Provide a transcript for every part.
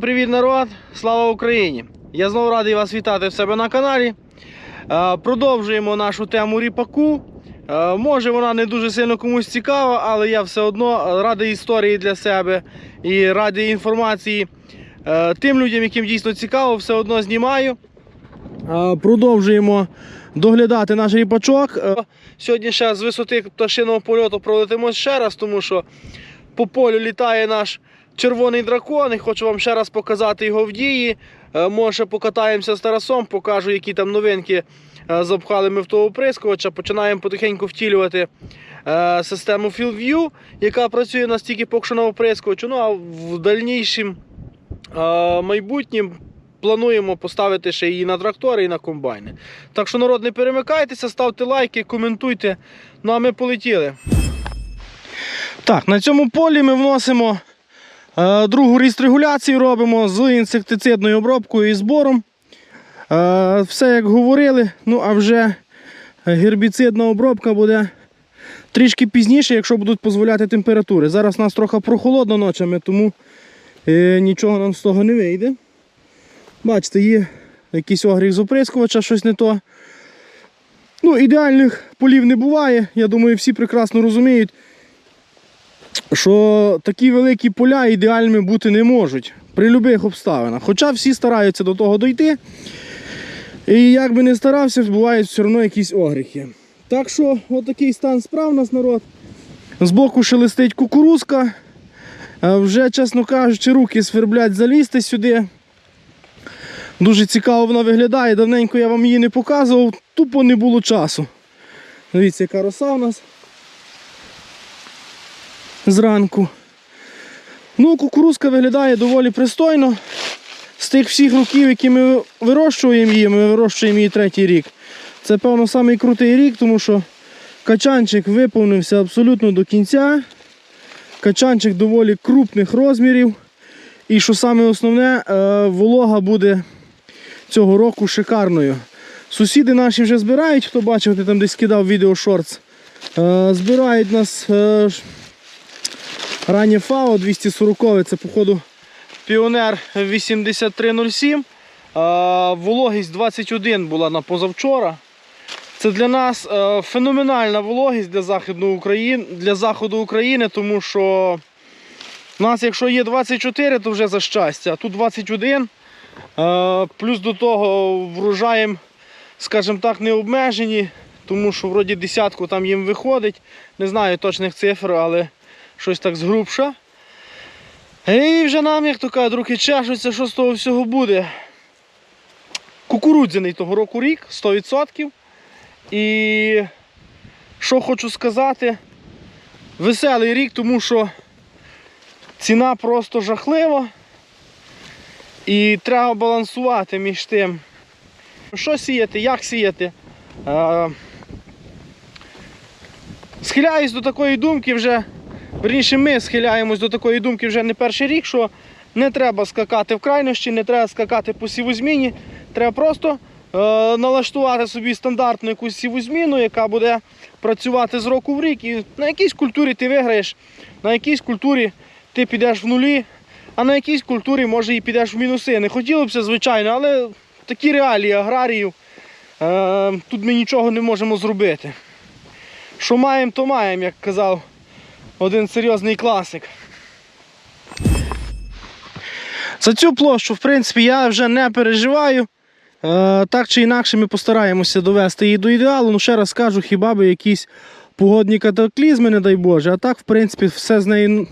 Привіт, народ! Слава Україні! Я знову радий вас вітати в себе на каналі. Е, Продовжуємо нашу тему ріпаку. Е, Може вона не дуже сильно комусь цікава, але я все одно радий історії для себе і радий інформації е, тим людям, яким дійсно цікаво, все одно знімаю. Продовжуємо доглядати наш ріпачок. Сьогодні ще з висоти пташиного польоту пролетимо ще раз, тому що по полю літає наш червоний дракон. І хочу вам ще раз показати його в дії. Е, Може покатаємося з Тарасом, покажу, які там новинки е, запхали ми в того оприскувача. Починаємо потихеньку втілювати е, систему FieldView, яка працює настільки поки що оприскувачу. Ну а в дальнішім майбутнім плануємо поставити ще її на трактори і на комбайни. Так що, народ, не перемикайтеся, ставте лайки, коментуйте. Ну а ми полетіли. Так, на цьому полі ми вносимо другу регуляцію, робимо з інсектицидною обробкою і збором. Е, все як говорили, ну а вже гербіцидна обробка буде трішки пізніше, якщо будуть дозволяти температури. Зараз у нас трохи прохолодно ночами, тому е, нічого нам з того не вийде. Бачите, є якийсь огріх з оприскувача, щось не то. Ну, ідеальних полів не буває. Я думаю, всі прекрасно розуміють, що такі великі поля ідеальними бути не можуть при будь-яких обставинах. Хоча всі стараються до того дойти. І як би не старався, бувають все одно якісь огріхи. Так що, отакий стан справ у нас народ. Збоку шелестить кукурузка. Е, Вже, чесно кажучи, руки сверблять залізти сюди. Дуже цікаво вона виглядає. Давненько я вам її не показував, тупо не було часу. Дивіться, яка роса у нас зранку. Ну, кукурузка виглядає доволі пристойно. З тих всіх років, які ми вирощуємо її, ми вирощуємо її третій рік. Це, певно, самий крутий рік, тому що качанчик виповнився абсолютно до кінця. Качанчик доволі крупних розмірів. І що саме основне, е, волога буде цього року шикарною. Сусіди наші вже збирають, хто бачив, ти там десь кидав відео шортс. Е, Збирають нас е, раннє ФАО 240, це походу Піонер 8307. Е, Вологість 21 була на позавчора. Це для нас е, феноменальна вологість для заходу України, для заходу України, тому що у нас, якщо є 24, то вже за щастя, а тут 21. Е, Плюс до того врожаєм, скажімо так, не обмежені, тому що вроді десятку там їм виходить. Не знаю точних цифр, але щось так згрубша. І вже нам, як то кажуть, руки чешуться, що з того всього буде. Кукурудзяний того року рік, 100%. І що хочу сказати, веселий рік, тому що ціна просто жахлива. І треба балансувати між тим, що сіяти, як сіяти. Е, Схиляюсь до такої думки вже, верніше ми схиляємось до такої думки вже не перший рік, що не треба скакати в крайнощі, не треба скакати по сівозміні. Треба просто е, налаштувати собі стандартну якусь сівозміну, яка буде працювати з року в рік. І на якійсь культурі ти виграєш, на якійсь культурі ти підеш в нулі, а на якійсь культурі може і підеш в мінуси. Не хотілося б, звичайно, але такі реалії аграріїв. Е, тут ми нічого не можемо зробити. Що маємо, то маємо, як казав один серйозний класик. За цю площу, в принципі, я вже не переживаю. Е, так чи інакше ми постараємося довести її до ідеалу. Ну, ще раз кажу, хіба би якісь погодні катаклізми, не дай Боже. А так, в принципі, все з нею.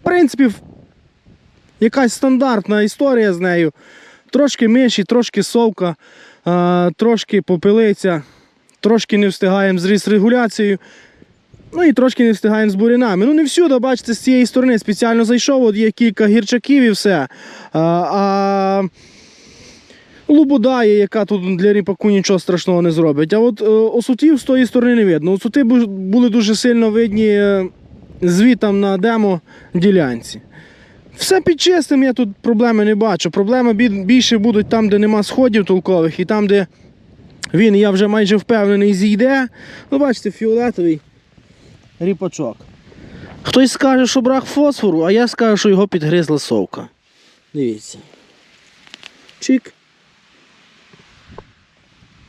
В принципі, якась стандартна історія з нею. Трошки миші, трошки совка, е, трошки попелиця, трошки не встигаємо з ріст регуляцією. Ну і трошки не встигаємо з бурінами. Ну не всюди, бачите, з цієї сторони спеціально зайшов, от є кілька гірчаків і все. А, а лубода є, яка тут для ріпаку нічого страшного не зробить. А от е, осутів з тої сторони не видно. Осути були дуже сильно видні е, звітам на демо ділянці. Все під чистим, я тут проблеми не бачу. Проблеми більше будуть там, де нема сходів толкових, і там, де він, я вже майже впевнений, зійде. Ну, бачите, фіолетовий ріпачок. Хтось скаже, що брак фосфору, а я скажу, що його підгризла совка. Дивіться. Чик.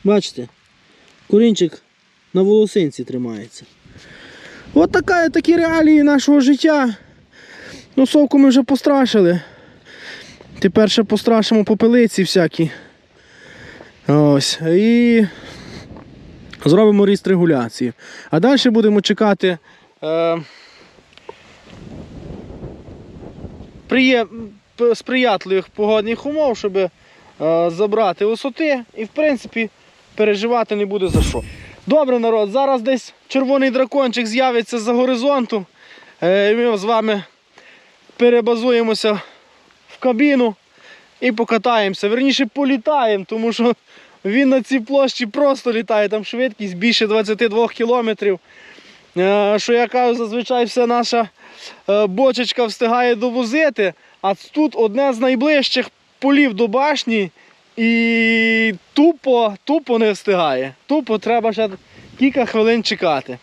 Бачите? Корінчик на волосинці тримається. От така, такі реалії нашого життя. Ну, совку ми вже пострашили. Тепер ще пострашимо попелиці всякі. Ось. І зробимо ріст регуляції. А далі будемо чекати. Е, приє... сприятливих погодних умов, щоб е, забрати висоти і, в принципі, переживати не буде за що. Добре, народ, зараз десь червоний дракончик з'явиться за горизонту. Е, ми з вами перебазуємося в кабіну і покатаємося. Верніше політаємо, тому що він на цій площі просто літає, там швидкість більше 22 кілометрів. Е, Що я кажу, зазвичай вся наша е, бочечка встигає довозити, а тут одне з найближчих полів до башні і тупо, тупо не встигає. Тупо треба ще кілька хвилин чекати.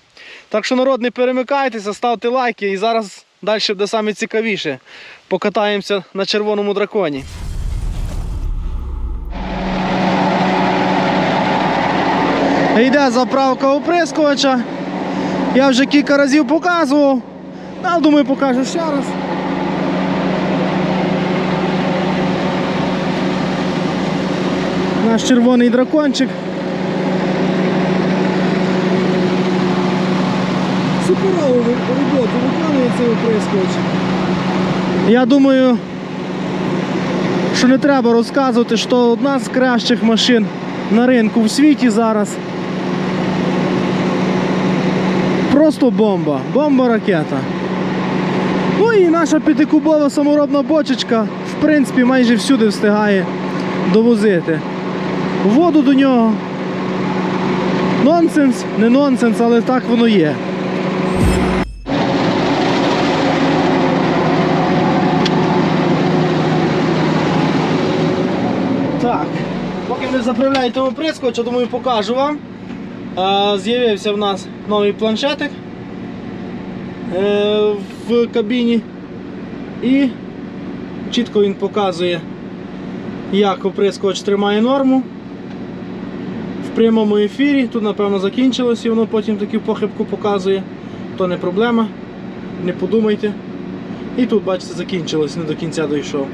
Так що, народ, не перемикайтеся, ставте лайки і зараз далі буде саме цікавіше. Покатаємося на червоному драконі. Йде заправка оприскувача. Я вже кілька разів показував. Але думаю, покажу ще раз. Наш червоний дракончик. Суперову роботу виконує цей оприскувач. Я думаю, що не треба розказувати, що одна з кращих машин на ринку в світі зараз. Просто бомба. Бомба-ракета. Ну і наша п'ятикубова саморобна бочечка, в принципі, майже всюди встигає довозити. Воду до нього. Нонсенс, не нонсенс, але так воно є. Так, поки ви заправляєте оприскувач, я думаю, покажу вам. З'явився в нас новий планшетик е, в кабіні. І чітко він показує, як оприскувач тримає норму. В прямому ефірі. Тут, напевно, закінчилось і воно потім таку похибку показує. То не проблема. Не подумайте. І тут, бачите, закінчилось, не до кінця дійшов.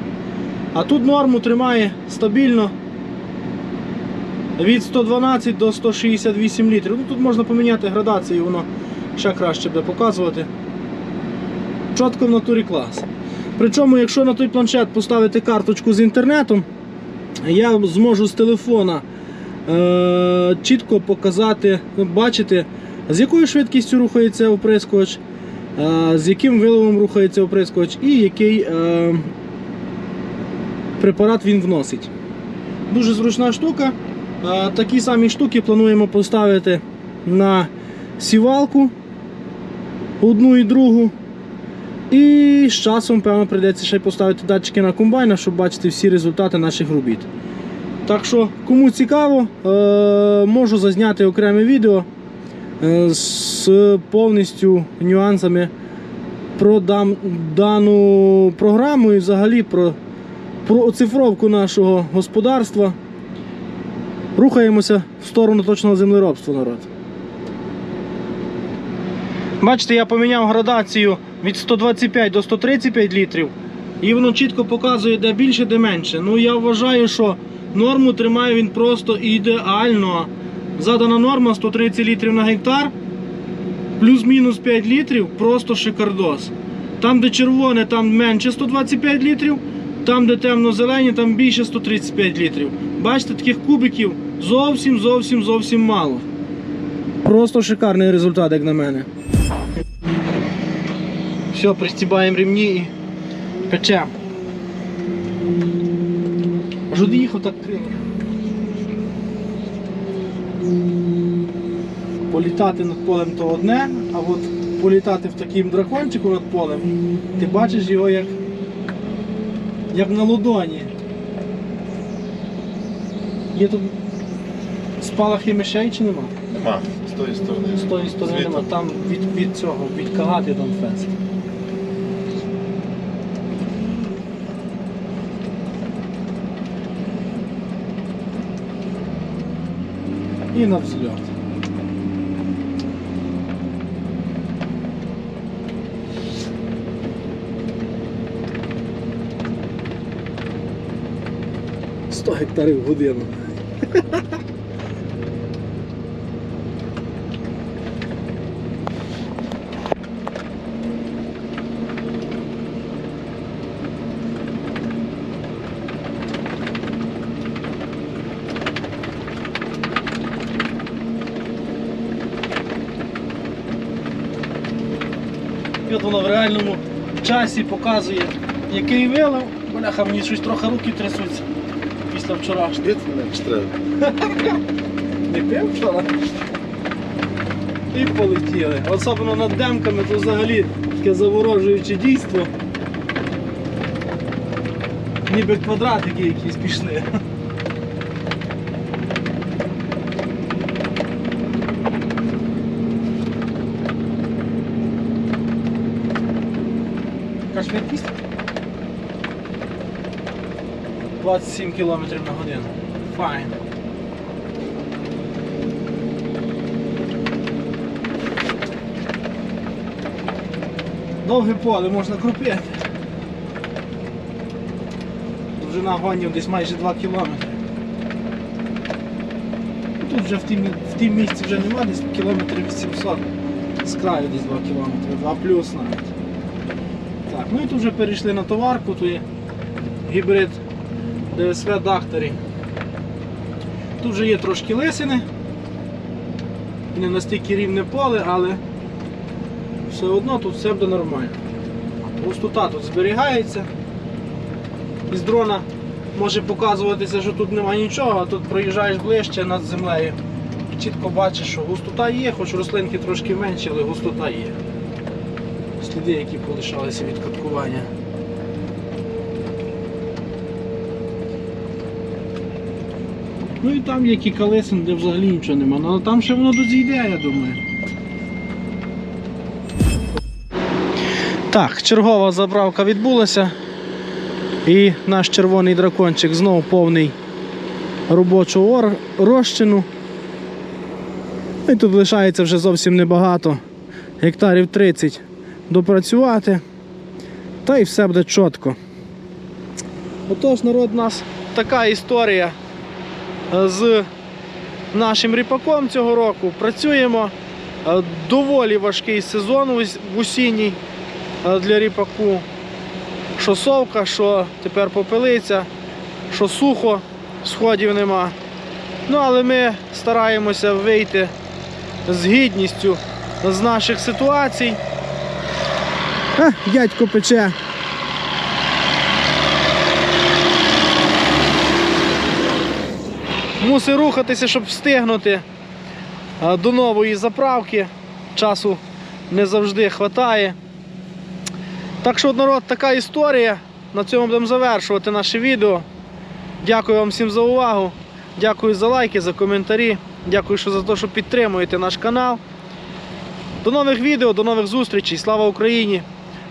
А тут норму тримає стабільно від 112 до 168 літрів. Ну, тут можна поміняти градацію, воно ще краще буде показувати. Чітко в натурі клас. Причому, якщо на той планшет поставити карточку з інтернетом, я зможу з телефона е- чітко показати, ну, бачити, з якою швидкістю рухається оприскувач, е- з яким виливом рухається оприскувач і який е- препарат він вносить. Дуже зручна штука. Е, Такі самі штуки плануємо поставити на сівалку одну і другу. І з часом, певно, прийдеться ще й поставити датчики на комбайна, щоб бачити всі результати наших робіт. Так що, кому цікаво, е, можу зазняти окреме відео е, з повністю нюансами про дану програму і взагалі про, про оцифровку нашого господарства. Рухаємося в сторону точного землеробства, народ. Бачите, я поміняв градацію від 125 до 135 літрів. І воно чітко показує, де більше, де менше. Ну я вважаю, що норму тримає він просто ідеально. Задана норма 130 літрів на гектар, плюс-мінус 5 літрів, просто шикардос. Там, де червоне, там менше 125 літрів, там, де темно-зелені, там більше 135 літрів. Бачите, таких кубиків зовсім, зовсім, зовсім мало. Просто шикарний результат, як на мене. Все, пристібаємо ремні і печемо. Аж од'їхав так крило. Політати над полем то одне, а от політати в таким дракончику над полем, ти бачиш його як, як на ладоні. Є тут спалахи мишей чи нема? Нема, з тої сторони. З тої сторони Звідти. нема. Там від, від цього, від кагати там фест. І на взгляд. Сто гектарів в годину. І от воно в реальному часі показує, який вилив. Бляха, мені щось трохи руки трясуться після вчорашнього. Не пив вчора? І полетіли. Особливо над демками, то взагалі таке заворожуюче дійство. Ніби квадратики якісь пішли. Швидкість? 27 км на годину. Файн. Довге поле можна крупити. Довжина гонів десь майже 2 кілометри. Тут вже в тім, в тім місці вже нема, десь кілометрів 800. З краю десь 2 кілометри, 2 плюс навіть. Ну і тут вже перейшли на товарку, тут є гібрид ДСВ Дактарі. Тут вже є трошки лисини. Не настільки рівне поле, але все одно тут все буде нормально. Густота тут зберігається. Із дрона може показуватися, що тут немає нічого, а тут проїжджаєш ближче над землею. Чітко бачиш, що густота є, хоч рослинки трошки менші, але густота є. Сліди, які полишалися від каткування. Ну і там є кілька лисин, де взагалі нічого немає. Ну, Але там ще воно дозійде, я думаю. Так, чергова заправка відбулася. І наш червоний дракончик знову повний робочого розчину. Ну, І тут лишається вже зовсім небагато. Гектарів 30 допрацювати. Та й все буде чітко. Отож, народ, у нас така історія е, з нашим ріпаком цього року. Працюємо. Е, Доволі важкий сезон в осінній е, для ріпаку. Що совка, що тепер попелиця, що сухо, сходів нема. Ну, але ми стараємося вийти з гідністю з наших ситуацій. А, дядько пече. Мусить рухатися, щоб встигнути до нової заправки. Часу не завжди вистачає. Так що, народ, така історія. На цьому будемо завершувати наше відео. Дякую вам всім за увагу. Дякую за лайки, за коментарі. Дякую що за те, що підтримуєте наш канал. До нових відео, до нових зустрічей. Слава Україні!